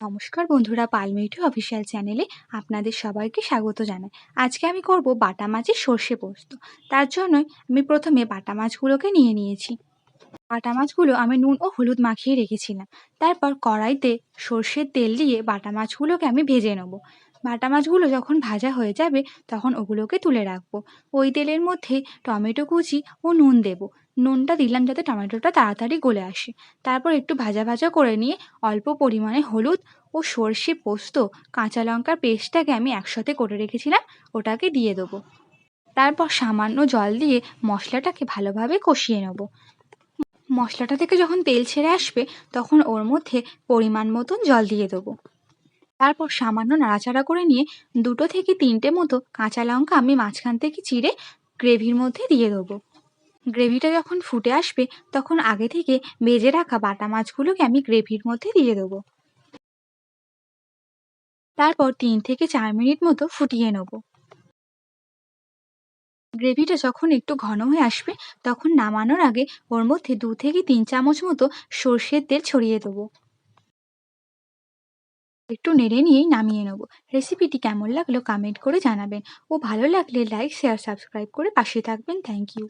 নমস্কার বন্ধুরা পালমিঠু অফিসিয়াল চ্যানেলে আপনাদের সবাইকে স্বাগত জানাই। আজকে আমি করব বাটা মাছের সর্ষে পোস্ত। তার জন্যই আমি প্রথমে বাটা মাছগুলোকে নিয়ে নিয়েছি। বাটা মাছগুলো আমি নুন ও হলুদ মাখিয়ে রেখেছিলাম। তারপর কড়াইতে সর্ষের তেল দিয়ে বাটা মাছগুলোকে আমি ভেজে নেব। বাটা মাছগুলো যখন ভাজা হয়ে যাবে, তখন ওগুলোকে তুলে রাখব। ওই তেলের মধ্যে টমেটো কুচি ও নুন দেব। নুনটা দিলাম যাতে টমেটোটা তাড়াতাড়ি গলে আসে। তারপর একটু ভাজা ভাজা করে নিয়ে অল্প পরিমাণে হলুদ ও সর্ষে পোস্ত, কাঁচা লঙ্কার পেস্টটাকে আমি একসাথে করে রেখেছিলাম, ওটাকে দিয়ে দেবো। তারপর সামান্য জল দিয়ে মশলাটাকে ভালোভাবে কষিয়ে নেব। মশলাটা থেকে যখন তেল ছেড়ে আসবে, তখন ওর মধ্যে পরিমাণ মতন জল দিয়ে দেবো। তারপর সামান্য নাড়াচাড়া করে নিয়ে দুটো থেকে তিনটে মতো কাঁচা লঙ্কা আমি মাঝখান থেকে চিড়ে গ্রেভির মধ্যে দিয়ে দেবো। গ্রেভিটা যখন ফুটে আসবে, তখন আগে থেকে ভেজে রাখা বাটা মাছগুলোকে আমি গ্রেভির মধ্যে দিয়ে দেবো। তারপর তিন থেকে চার মিনিট মতো ফুটিয়ে নেব। গ্রেভিটা যখন একটু ঘন হয়ে আসবে, তখন নামানোর আগে ওর মধ্যে দু থেকে তিন চামচ মতো সর্ষের তেল ছড়িয়ে দেবো। একটু নেড়ে নিয়েই নামিয়ে নেব। রেসিপিটি কেমন লাগল কমেন্ট করে জানাবেন। ও ভালো লাগলে লাইক, শেয়ার, সাবস্ক্রাইব করে পাশে থাকবেন। Thank you.